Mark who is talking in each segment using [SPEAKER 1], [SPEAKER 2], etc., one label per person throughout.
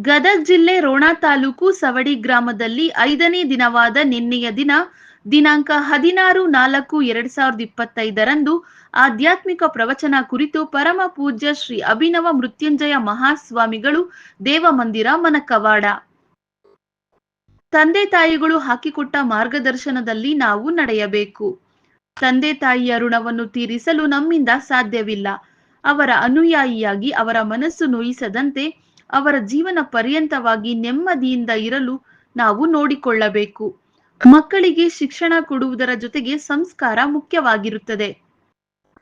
[SPEAKER 1] ಗದಗ್ ಜಿಲ್ಲೆ ರೋಣ ತಾಲೂಕು ಸವಡಿ ಗ್ರಾಮದಲ್ಲಿ ಐದನೇ ದಿನವಾದ ನಿನ್ನೆಯ ದಿನ, ದಿನಾಂಕ ಹದಿನಾರು ನಾಲ್ಕು ಎರಡ್ ಸಾವಿರದ ಇಪ್ಪತ್ತೈದರಂದು ಆಧ್ಯಾತ್ಮಿಕ ಪ್ರವಚನ ಕುರಿತು ಪರಮ ಪೂಜ್ಯ ಶ್ರೀ ಅಭಿನವ ಮೃತ್ಯುಂಜಯ ಮಹಾಸ್ವಾಮಿಗಳು ದೇವಮಂದಿರ ಮನಕವಾಡ. ತಂದೆ ತಾಯಿಗಳು ಹಾಕಿಕೊಟ್ಟ ಮಾರ್ಗದರ್ಶನದಲ್ಲಿ ನಾವು ನಡೆಯಬೇಕು. ತಂದೆ ತಾಯಿಯ ಋಣವನ್ನು ತೀರಿಸಲು ನಮ್ಮಿಂದ ಸಾಧ್ಯವಿಲ್ಲ. ಅವರ ಅನುಯಾಯಿಯಾಗಿ ಅವರ ಮನಸ್ಸು ನೋಯಿಸದಂತೆ ಅವರ ಜೀವನ ಪರ್ಯಂತವಾಗಿ ನೆಮ್ಮದಿಯಿಂದ ಇರಲು ನಾವು ನೋಡಿಕೊಳ್ಳಬೇಕು. ಮಕ್ಕಳಿಗೆ ಶಿಕ್ಷಣ ಕೊಡುವುದರ ಜೊತೆಗೆ ಸಂಸ್ಕಾರ ಮುಖ್ಯವಾಗಿರುತ್ತದೆ.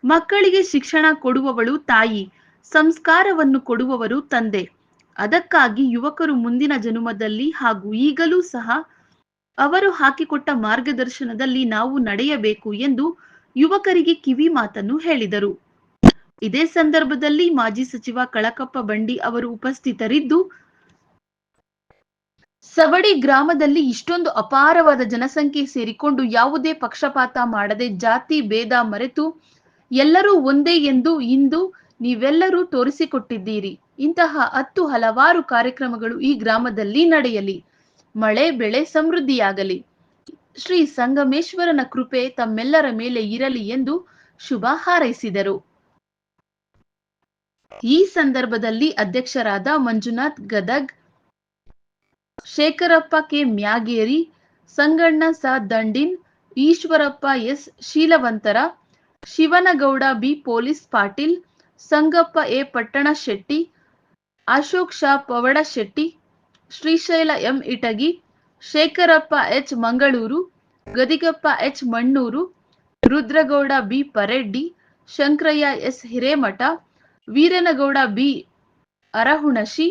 [SPEAKER 1] ಮಕ್ಕಳಿಗೆ ಶಿಕ್ಷಣ ಕೊಡುವವಳು ತಾಯಿ, ಸಂಸ್ಕಾರವನ್ನು ಕೊಡುವವರು ತಂದೆ. ಅದಕ್ಕಾಗಿ ಯುವಕರು ಮುಂದಿನ ಜನುಮದಲ್ಲಿ ಹಾಗೂ ಈಗಲೂ ಸಹ ಅವರು ಹಾಕಿಕೊಟ್ಟ ಮಾರ್ಗದರ್ಶನದಲ್ಲಿ ನಾವು ನಡೆಯಬೇಕು ಎಂದು ಯುವಕರಿಗೆ ಕಿವಿ ಮಾತನ್ನು ಹೇಳಿದರು. ಇದೇ ಸಂದರ್ಭದಲ್ಲಿ ಮಾಜಿ ಸಚಿವ ಕಳಕಪ್ಪ ಬಂಡಿ ಅವರು ಉಪಸ್ಥಿತರಿದ್ದು, ಸವಡಿ ಗ್ರಾಮದಲ್ಲಿ ಇಷ್ಟೊಂದು ಅಪಾರವಾದ ಜನಸಂಖ್ಯೆ ಸೇರಿಕೊಂಡು ಯಾವುದೇ ಪಕ್ಷಪಾತ ಮಾಡದೆ ಜಾತಿ ಭೇದ ಮರೆತು ಎಲ್ಲರೂ ಒಂದೇ ಎಂದು ಇಂದು ನೀವೆಲ್ಲರೂ ತೋರಿಸಿಕೊಟ್ಟಿದ್ದೀರಿ. ಇಂತಹ ಹತ್ತು ಹಲವಾರು ಕಾರ್ಯಕ್ರಮಗಳು ಈ ಗ್ರಾಮದಲ್ಲಿ ನಡೆಯಲಿ. ಮಳೆ, ಬೆಳೆ ಸಮೃದ್ಧಿಯಾಗಲಿ. ಶ್ರೀ ಸಂಗಮೇಶ್ವರನ ಕೃಪೆ ತಮ್ಮೆಲ್ಲರ ಮೇಲೆ ಇರಲಿ ಎಂದು ಶುಭ ಹಾರೈಸಿದರು. ಈ ಸಂದರ್ಭದಲ್ಲಿ ಅಧ್ಯಕ್ಷರಾದ ಮಂಜುನಾಥ್ ಗದಗ್, ಶೇಖರಪ್ಪ ಕೆ ಮ್ಯಾಗೇರಿ, ಸಂಗಣ್ಣ ಸ Dandin, Eshwarappa S Sheelavantar, Shivanagouda B police Patil, Sangappa A Pattanashetti Ashok Sha Pavada Shetti Shrishaila M Itagi, Shekharappa H Mangaluru, Gadigappa H Mannur, Rudragouda B Pareddi, Shankaraiah S Hiremath Veeranagouda B. Arahunashi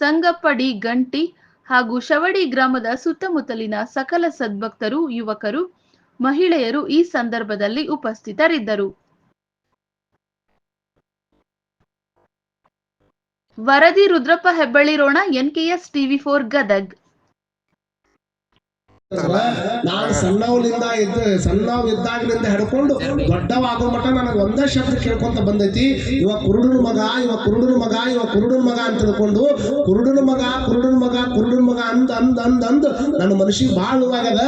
[SPEAKER 1] Sangappa D Ganti ಹಾಗೂ ಶವಡಿ ಗ್ರಾಮದ ಸುತ್ತಮುತ್ತಲಿನ ಸಕಲ ಸದ್ಭಕ್ತರು, ಯುವಕರು, ಮಹಿಳೆಯರು ಈ ಸಂದರ್ಭದಲ್ಲಿ ಉಪಸ್ಥಿತರಿದ್ದರು. ವರದಿ Rudrappa Hebballi Rona NKS TV four Gadag.
[SPEAKER 2] ನಾನು ಸಣ್ಣವಲಿಂದ ಇದ್ದ ಸಣ್ಣವ್ ಇದ್ದಾಗಲಿಂದ ಹಿಡ್ಕೊಂಡು ದೊಡ್ಡವಾಗೋ ಮಟ್ಟ ನನಗೆ ಒಂದೇ ಶಬ್ದ ಕೇಳ್ಕೊಂತ ಬಂದೈತಿ. ಇವ ಕುರುಡನ ಮಗ, ಇವ ಕುರುಡನ ಮಗ, ಇವ ಕುರುಡನ ಮಗ ಅಂತ ತಿಳ್ಕೊಂಡು ಕುರುಡನ ಮಗ ಕುರುಡನ ಮಗ ಕುರುಡನ ಮಗ ಅಂದ ಅಂದ ಅಂದ ಅಂದ ನನ್ನ ಮನಸ್ಸಿಗೆ ಭಾಳ ನೋವಾಗದ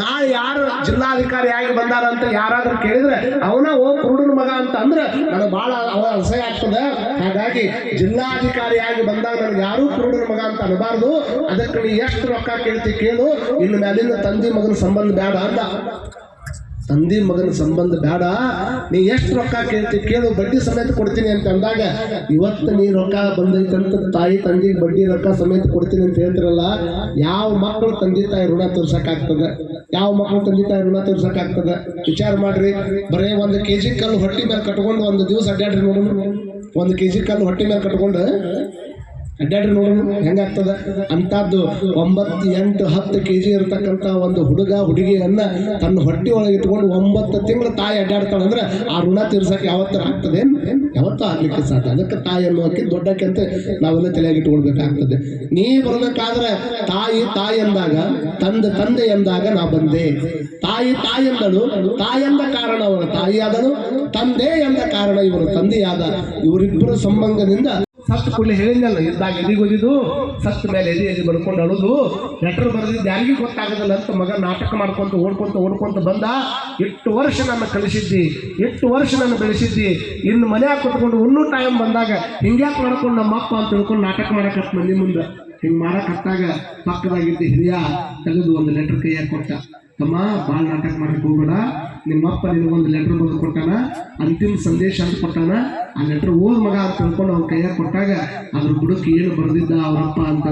[SPEAKER 2] ನಾ ಯಾರು ಜಿಲ್ಲಾಧಿಕಾರಿ ಆಗಿ ಬಂದಾರ ಅಂತ ಯಾರಾದ್ರೂ ಕೇಳಿದ್ರೆ, ಅವನ ಓ ಕುರುಡನ ಮಗ ಅಂತ ಅಂದ್ರೆ ನನಗೆ ಭಾಳ ಅವರ ಅಸಹ್ಯ ಆಗ್ತದೆ. ಹಾಗಾಗಿ ಜಿಲ್ಲಾಧಿಕಾರಿಯಾಗಿ ಬಂದಾಗ ನನಗೆ ಯಾರೂ ಕುರುಡನ ಮಗ ಅಂತ ಅನ್ನಬಾರ್ದು. ಅದಕ್ಕೆ ನೀ ಎಷ್ಟು ರೊಕ್ಕ ಕೇಳ್ತಿ ಕೇಳು. ಇನ್ನು ಮ್ಯಾಲಿಂದ ತಂದೆ ಮಗನ ಸಂಬಂಧ ಬೇಡ ಅಂದ. ತಂದೆ ಮಗನ ಸಂಬಂಧ ಬೇಡ. ನೀ ಎಷ್ಟು ರೊಕ್ಕ ಕೇಳ್ತಿ ಕೇಳು, ಬಡ್ಡಿ ಸಮೇತ ಕೊಡ್ತೀನಿ ಅಂತ ಅಂದಾಗ, ಇವತ್ತು ನೀ ರೊಕ್ಕ ಬಂದೈತಂತ ತಾಯಿ ತಂದೆ ಬಡ್ಡಿ ರೊಕ್ಕ ಸಮೇತ ಕೊಡ್ತೀನಿ ಅಂತ ಹೇಳ್ತಿರಲ್ಲ, ಯಾವ ಮಕ್ಕಳು ತಂದೆ ತಾಯಿ ಋಣ ತೋರ್ಸಕ್ಕಾಗ್ತದೆ? ಯಾವ ಮಕ್ಕಳು ತಂದೆ ತಾಯಿ ಋಣ ತೋರ್ಸಕ್ಕಾಗ್ತದೆ? ವಿಚಾರ ಮಾಡ್ರಿ. ಬರೇ ಒಂದು ಕೆ ಜಿ ಕಲ್ಲು ಹೊಟ್ಟಿ ಮೇಲೆ ಕಟ್ಕೊಂಡು ಒಂದು ದಿವಸ ಅಡ್ಡಾಡ್ರಿ ನೋಡೋಣ ಒಂದು ಕೆ ಜಿ ಕಲ್ಲು ಹೊಟ್ಟಿ ಮೇಲೆ ಕಟ್ಕೊಂಡು ಅಡ್ಡಾಡ್ರಿ ನೋಡೋಣ ಹೆಂಗಾಗ್ತದ? ಅಂತದ್ದು ಒಂಬತ್ತು ಎಂಟು ಹತ್ತು ಕೆ ಜಿ ಇರತಕ್ಕಂಥ ಒಂದು ಹುಡುಗ, ಹುಡುಗಿಯನ್ನ ತನ್ನ ಹೊಟ್ಟೆ ಒಳಗೆ ಇಟ್ಕೊಂಡು ಒಂಬತ್ತು ತಿಂಗಳು ತಾಯಿ ಅಡ್ಡಾಡ್ತಾಳೆ ಅಂದ್ರೆ ಆ ಋಣ ತೀರ್ಸಕ್ಕೆ ಯಾವತ್ತರ ಆಗ್ತದೆ? ಯಾವತ್ತೂ ಆಗ್ಲಿಕ್ಕೆ ಸಾಧ್ಯ. ಅದಕ್ಕೆ ತಾಯಿ ಅನ್ನೋಕೆ ದೊಡ್ಡಕ್ಕೆ ಅಂತ ನಾವೆಲ್ಲ ತಲೆಯಾಗಿ ಇಟ್ಕೊಳ್ಬೇಕಾಗ್ತದೆ. ನೀ ಬರಬೇಕಾದ್ರೆ ತಾಯಿ ತಾಯಿ ಎಂದಾಗ ತಂದೆ ತಂದೆ ಎಂದಾಗ ನಾ ಬಂದೆ. ತಾಯಿ ತಾಯಿ ಎಂದಳು ತಾಯಿ ಎಂದ ಕಾರಣ ಅವರ ತಾಯಿಯಾದಳು ತಂದೆ ಎಂದ ಕಾರಣ ಇವರು ತಂದೆಯಾದ. ಇವರಿಬ್ಬರ ಸಂಬಂಧದಿಂದ ಸತ್ತು ಕೂಡಲೇ ಹೇಳಿದ್ನಲ್ಲ, ಇದ್ದಾಗ ಎದಿಗೆ ಒದಿದು ಸತ್ತ ಮೇಲೆ ಎದಿ ಎದಿ ಬಡ್ಕೊಂಡು ಅಳುದು? ಲೆಟರ್ ಬರೆದಿದ್ದು ಯಾರಿಗೂ ಗೊತ್ತಾಗದಲ್ಲ ಅಂತ ಮಗ ನಾಟಕ ಮಾಡ್ಕೊಂತ, ಓಡ್ಕೊಂತ ಓಡ್ಕೊಂತ ಬಂದ. ಎಷ್ಟು ವರ್ಷ ನನ್ನ ಕಲಿಸಿದ್ದಿ ಎಷ್ಟು ವರ್ಷ ನನ್ನ ಬೆಳೆಸಿದ್ದಿ. ಇನ್ನು ಮನ್ಯಾಗ ಕುತ್ಕೊಂಡು ಇನ್ನೂ ಟೈಮ್ ಬಂದಾಗ ಹಿಂಗ್ಯಾಕೆ ಮಾಡ್ಕೊಂಡು ನಮ್ಮ ಅಪ್ಪ ಅಂತ ತಿಳ್ಕೊಂಡು ನಾಟಕ ಮಾಡಕತ್ ಮನೆ ಮುಂದೆ. ಹಿಂಗೆ ಮಾಡಕತ್ತಾಗ ಪಕ್ಕದಾಗಿದ್ದ ಹಿರಿಯ ತೆಗೆದು ಒಂದು ಲೆಟರ್ ಕೈಯಾಗ ಕೊಟ್ಟ. ತಮ್ಮ ಭಾಳ ನಾಟಕ ಮಾಡಕ್ಕೆ ಹೋಗ್ಬೇಡ. ನಿಮ್ಮಪ್ಪ ಒಂದು ಲೆಟರ್ ಬಂದು ಕೊಟ್ಟಾನ, ಅಂತಿಮ ಸಂದೇಶ ಅಂತ ಕೊಟ್ಟಾನ. ಆ ಲೆಟರ್ ಓದ್ ಮಗ ಅಂತ ತಿಳ್ಕೊಂಡು ಅವ್ನ ಕೈಯಾಗ ಕೊಟ್ಟಾಗ ಅದ್ರ ಬುಡಕ್ಕೆ ಏನು ಬರೆದಿದ್ದ ಅವರಪ್ಪ ಅಂತ